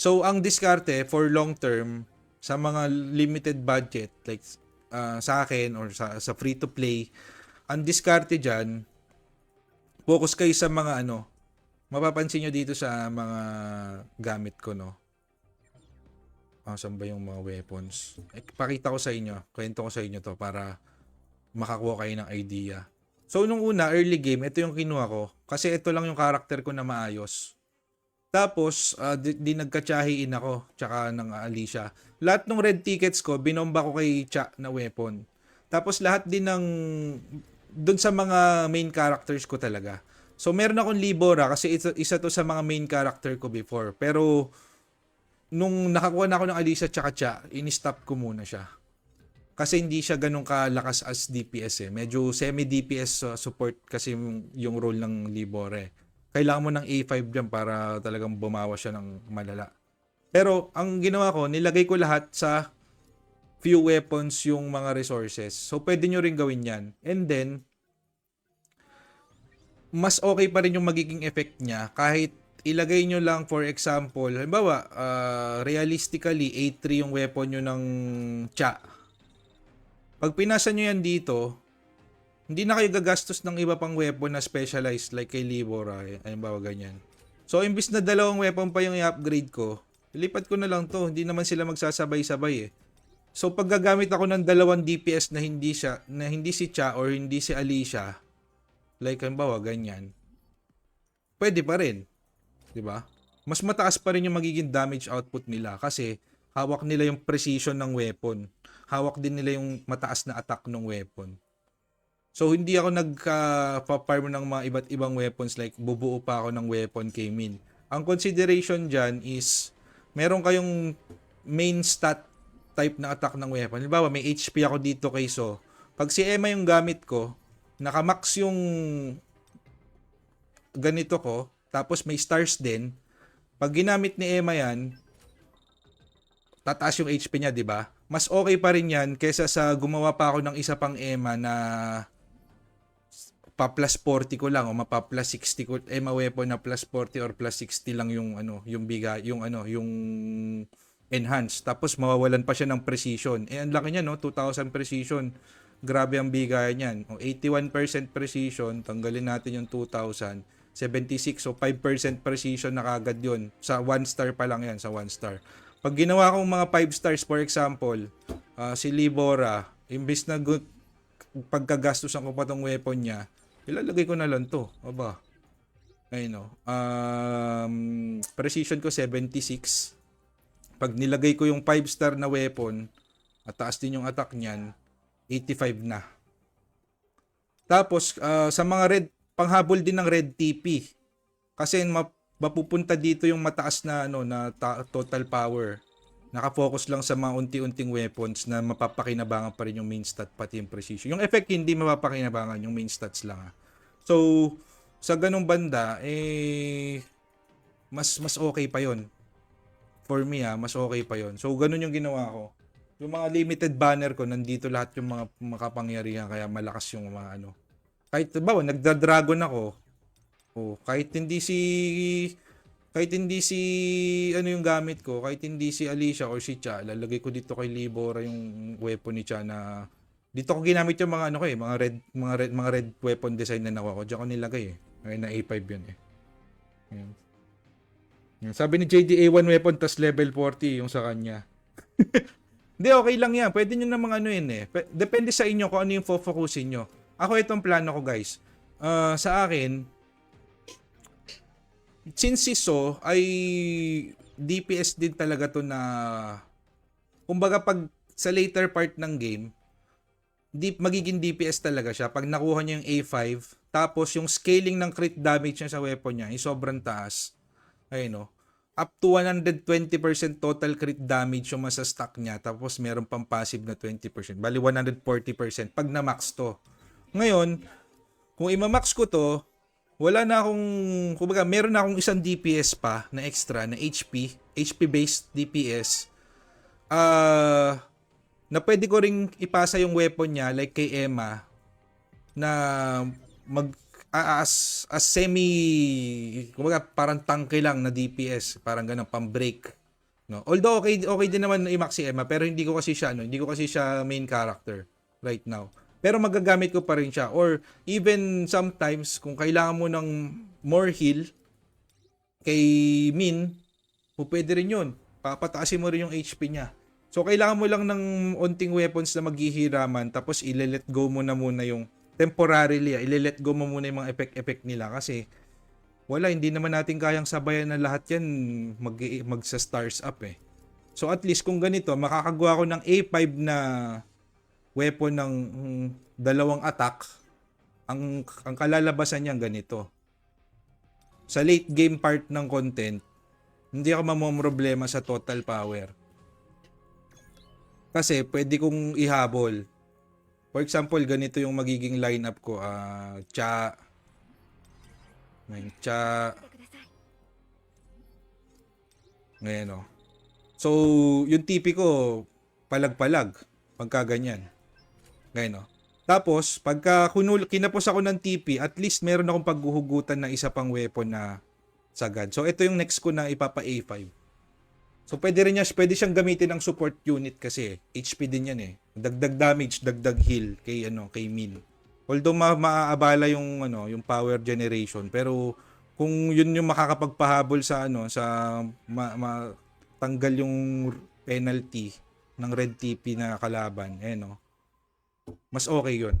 So, ang diskarte for long term, sa mga limited budget, like uh, sa akin or sa, sa free to play, ang diskarte dyan, focus kayo sa mga ano, mapapansin nyo dito sa mga gamit ko, no? Ah, saan ba yung mga weapons? Eh, pakita ko sa inyo, kwento ko sa inyo to para makakuha kayo ng idea. So, nung una, early game, ito yung kinuha ko. Kasi ito lang yung character ko na maayos. Tapos, uh, di, di nagkatsahiin ako, tsaka ng Alicia. Lahat ng red tickets ko, binomba ko kay Cha na weapon. Tapos lahat din ng, dun sa mga main characters ko talaga. So, meron akong Libora kasi isa, isa to sa mga main character ko before. Pero, nung nakakuha na ako ng Alicia tsaka Cha, in-stop ko muna siya. Kasi hindi siya ganun kalakas as DPS eh. Medyo semi-DPS uh, support kasi yung, yung role ng Libora eh kailangan mo ng A5 dyan para talagang bumawa siya ng malala. Pero ang ginawa ko, nilagay ko lahat sa few weapons yung mga resources. So pwede nyo rin gawin yan. And then, mas okay pa rin yung magiging effect niya kahit ilagay nyo lang for example, halimbawa, uh, realistically, A3 yung weapon nyo ng cha. Pag pinasa nyo yan dito, hindi na kayo gagastos ng iba pang weapon na specialized like kay Libora, eh, ba ganyan. So imbis na dalawang weapon pa yung i-upgrade ko, ilipat ko na lang to, hindi naman sila magsasabay-sabay eh. So pag gagamit ako ng dalawang DPS na hindi siya na hindi si Cha or hindi si Alicia, like halimbawa ganyan. Pwede pa rin. 'Di ba? Mas mataas pa rin yung magiging damage output nila kasi hawak nila yung precision ng weapon. Hawak din nila yung mataas na attack ng weapon. So hindi ako nagka-farm ng mga iba't ibang weapons like bubuo pa ako ng weapon kay Min. Ang consideration dyan is meron kayong main stat type na attack ng weapon. Halimbawa may HP ako dito kay So. Pag si Emma yung gamit ko, nakamax yung ganito ko, tapos may stars din. Pag ginamit ni Emma yan, tataas yung HP niya, di ba? Mas okay pa rin yan kaysa sa gumawa pa ako ng isa pang Emma na pa plus 40 ko lang o mapa plus 60 ko eh ma-weapon na plus 40 or plus 60 lang yung ano yung biga yung ano yung enhance. Tapos mawawalan pa siya ng precision. Eh ang laki niya no? 2000 precision. Grabe ang bigay niyan. O 81% precision tanggalin natin yung 2000 76 so 5% precision na kagad yun. Sa 1 star pa lang yan sa 1 star. Pag ginawa kong mga 5 stars for example uh, si Libora imbis na good pagkagastos ko pa tong weapon niya Ilalagay ko na lang to. Aba. Ayun no. Um, precision ko 76. Pag nilagay ko yung 5 star na weapon, at taas din yung attack niyan, 85 na. Tapos, uh, sa mga red, panghabol din ng red TP. Kasi mapupunta dito yung mataas na ano na ta- total power. Naka-focus lang sa mga unti-unting weapons na mapapakinabangan pa rin yung main stat pati yung precision. Yung effect hindi mapapakinabangan, yung main stats lang. Ah. So, sa ganung banda, eh, mas mas okay pa yon For me ah, mas okay pa yon So, ganun yung ginawa ko. Yung mga limited banner ko, nandito lahat yung mga makapangyarihan, kaya malakas yung mga ano. Kahit, ba, nagda-dragon ako, oh, kahit hindi si kahit hindi si ano yung gamit ko, kahit hindi si Alicia or si Cha, lalagay ko dito kay Libora yung weapon ni Cha na dito ko ginamit yung mga ano ko eh, mga red mga red mga red weapon design na nakuha ko. Diyan ko nilagay eh. Ay na A5 yun eh. Yan. Yan. Sabi ni JD A1 weapon tas level 40 yung sa kanya. Hindi, okay lang yan. Pwede nyo namang ano yun eh. Depende sa inyo kung ano yung focusin nyo. Ako itong plano ko guys. Uh, sa akin, since si So ay DPS din talaga to na kumbaga pag sa later part ng game deep magiging DPS talaga siya. Pag nakuha niya yung A5 tapos yung scaling ng crit damage niya sa weapon niya ay sobrang taas. Ayun no up to 120% total crit damage yung masa stack niya tapos meron pang passive na 20% bali 140% pag na max to. Ngayon kung ima-max ko to wala na akong, kumbaga, meron na akong isang DPS pa na extra, na HP, HP-based DPS, ah, uh, na pwede ko ring ipasa yung weapon niya, like kay Emma, na mag, as, as semi, kumbaga, parang tanke lang na DPS, parang ganun, pang break. No? Although okay okay din naman i-max si Emma pero hindi ko kasi siya ano, hindi ko kasi siya main character right now. Pero magagamit ko pa rin siya or even sometimes kung kailangan mo ng more heal kay Min, po pwede rin 'yun. Papataasin mo rin yung HP niya. So kailangan mo lang ng onting weapons na maghihiraman tapos ile-let go mo na muna yung temporarily, ah, ile-let go mo muna yung mga effect-effect nila kasi wala, hindi naman natin kayang sabayan na lahat yan mag, mag sa stars up eh. So at least kung ganito, makakagawa ko ng A5 na weapon ng mm, dalawang attack, ang, ang kalalabasan niyan ganito. Sa late game part ng content, hindi ako mamomroblema sa total power. Kasi pwede kong ihabol. For example, ganito yung magiging lineup ko. ah cha, may cha, ngayon oh. So, yung TP ko, palag-palag. Pagka ganyan. Ngayon oh. Tapos, pagka kunul, kinapos ako ng TP, at least meron akong paghuhugutan na isa pang weapon na sagad. So, ito yung next ko na ipapa A5. So, pwede rin niya, pwede siyang gamitin ng support unit kasi HP din yan eh. Dagdag damage, dagdag heal kay ano, kay Min. Although ma maaabala yung ano, yung power generation, pero kung yun yung makakapagpahabol sa ano, sa ma, ma- tanggal yung penalty ng red TP na kalaban, eh no. Mas okay yun.